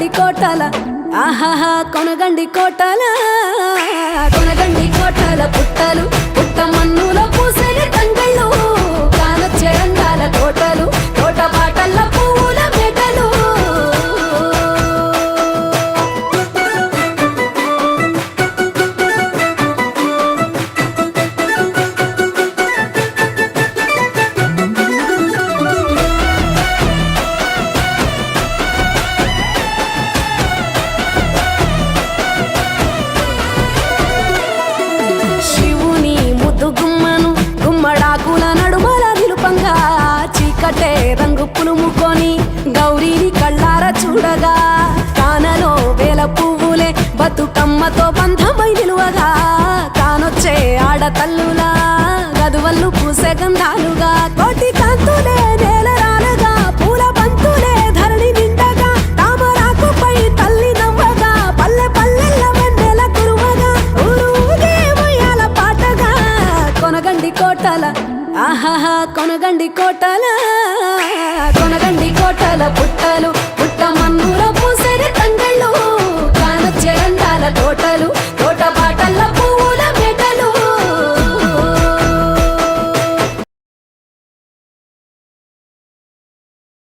కొనగండి కోటల. ఆహాహా కొనగండి కోటల. నడుమల చీకటే రంగు పులుముకొని గౌరీని కళ్ళార చూడగా కానలో వేల పువ్వులే బతుకమ్మతో బంధమై నిలువగా కానొచ్చే ఆడతల్లులా గదువల్లు పూసే గంధాలుగా కోటి కాంతులే నేల రాలగా పూల బంతులే ధరణి నిండగా తల్లి నవ్వగా పల్లె కురువగా పాటగా కొనగండి కోటల ఆహాహా కొనగండి కోటల కొనగండి కోటల పుట్టలు.